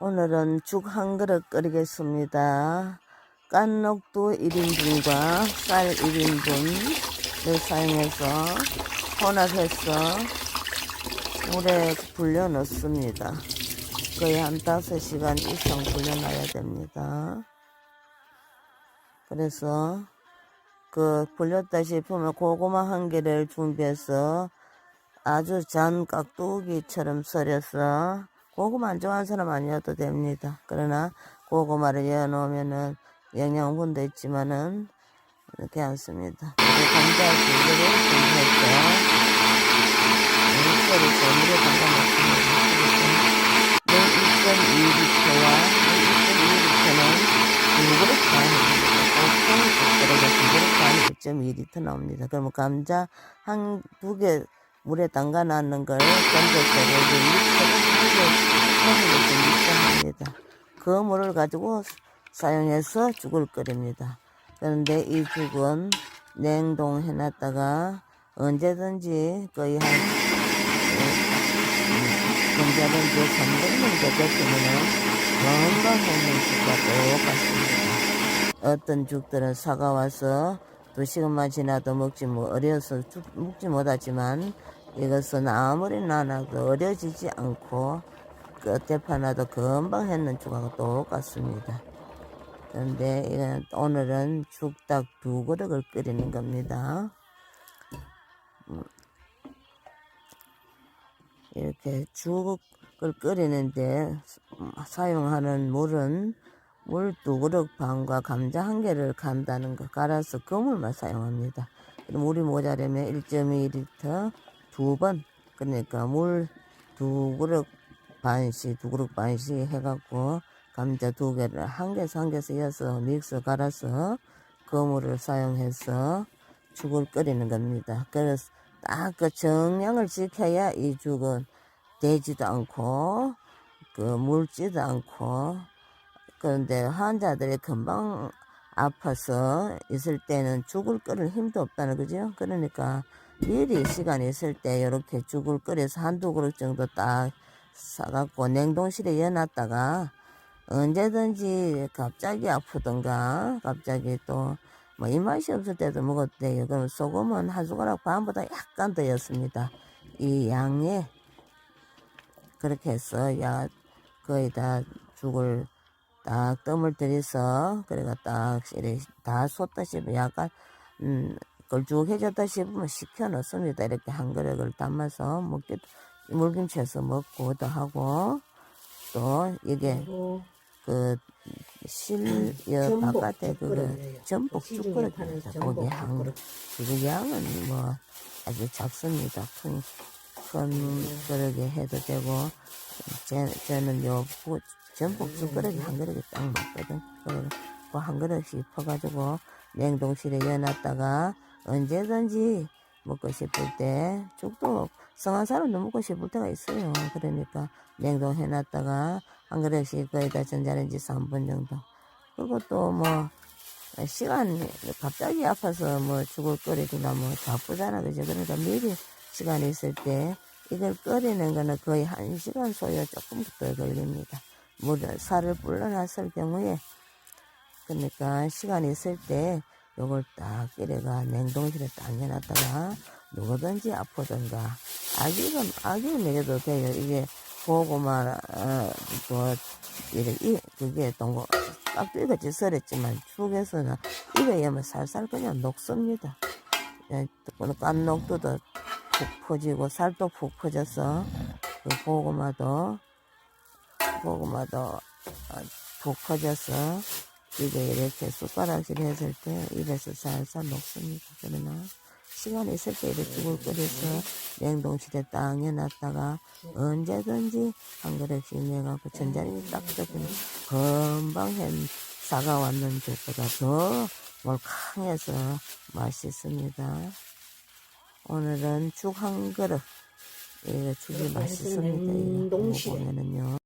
오늘은 죽 한 그릇 끓이겠습니다. 깐녹두 1인분과 쌀 1인분을 사용해서 혼합해서 물에 불려 넣습니다. 거의 한 5시간 이상 불려놔야 됩니다. 그래서 그 불렸다 싶으면 고구마 한 개를 준비해서 아주 잔 깍두기처럼 썰어서 고구마 안 좋아하는 사람 아니어도 됩니다. 그러나 고구마를 넣어 놓으면은 영양분도 있지만은 괜찮습니다. 그리고 감자 두 개를 준비해서 물소리서 물에 담가 놓습니다. 물 2.2리터와 물 2.2리터는 2그릇 반입니다. 보통 국그릇에 2그릇 반 2.2리터 나옵니다. 그러면 감자 한 두 개 물에 담가 놨는 걸 건져서 리터를 합니다. 그 물을 가지고 사용해서 죽을 끓입니다. 그런데 이 죽은 냉동해 놨다가 언제든지 거의 한 언제든지 300년 되겠으면은 금방 먹는 죽과 똑같습니다. 어떤 죽들은 사가와서 두 시간만 지나도 먹지 뭐 어려서 죽 먹지 못하지만 이것은 아무리 나눠도 어려지지 않고 끝에 파나도 금방 했는 죽하고 똑같습니다. 그런데 오늘은 죽닭 두 그릇을 끓이는 겁니다. 음, 이렇게 죽을 끓이는데 사용하는 물은 물 두 그릇 반과 감자 한 개를 간다는 거 갈아서 그 물만 사용합니다. 물이 모자라면 1.2리터 두 번 그러니까 물 두 그릇 반씩 두 그릇 반씩 해갖고 감자 두 개를 한 개에서 한 개에서 이어서 믹서 갈아서 그 물을 사용해서 죽을 끓이는 겁니다. 그래서 딱 그 정량을 지켜야 이 죽은 되지도 않고 그 물지도 않고 그런데 환자들이 금방 아파서 있을 때는 죽을 끓일 힘도 없다는 거죠. 그러니까 미리 시간 있을 때 이렇게 죽을 끓여서 한두 그릇 정도 딱 사갖고 냉동실에 넣어놨다가 언제든지 갑자기 아프던가 갑자기 또 뭐 입맛이 없을 때도 돼요. 그럼 소금은 한 숟가락 반보다 약간 더 였습니다. 이 양에 그렇게 해서 야 거의 다 죽을 딱 뜸을 들여서 그래가 딱 이렇게 다 쏟다 싶으면 약간 음 걸쭉해졌다 싶으면 식혀 넣습니다. 이렇게 한 그릇을 담아서 먹기도 물김치에서 먹고도 하고 또 이게 그실 바깥에 그 전복 쭈그릇입니다. 고기 한그 양은 뭐 아주 작습니다. 큰, 큰 그릇에 해도 되고 제, 저는 요 부- 전복 쭈그릇이 한 그릇이 딱 맞거든. 그한 그릇씩 퍼가지고 냉동실에 넣어놨다가 언제든지 먹고 싶을 때 죽도 성한 사람도 먹고 싶을 때가 있어요. 그러니까 냉동해놨다가 한 그릇씩 거기다 전자레인지 3분 정도. 그리고 또 뭐 시간이 갑자기 아파서 뭐 죽을 끓이거나 뭐 바쁘잖아 그죠? 그러니까 미리 시간 있을 때 이걸 끓이는 거는 거의 한 시간 소요 조금 더 걸립니다. 물을 살을 불러놨을 경우에 그러니까 시간 있을 때 요걸 딱 끓여가 냉동실에 딱 해놨다가 누구든지 아프든가 아기는 아기 먹여도 돼요. 이게 고구마 어, 뭐 이렇게 이 그게 동고 깍두기같이 썰었지만 죽에서는 여면 살살 그냥 녹습니다. 예, 또 깐녹두도 푹 퍼지고 살도 푹 퍼져서 그 고구마도 고구마도 어, 푹 퍼져서 이게 이렇게 숟가락질 했을 때 입에서 살살 녹습니다. 그러나 시간 있을 때 이렇게 죽을 끓여서 냉동실에 딱 해놨다가 언제든지 한 그릇씩 내갖고 전자레인지 딱 뜯으면 금방 한 사과 왔는 것보다 더 몰캉해서 맛있습니다. 오늘은 죽 한 그릇. 이거 죽이 맛있습니다. 이거 냉동실에. 보면은요.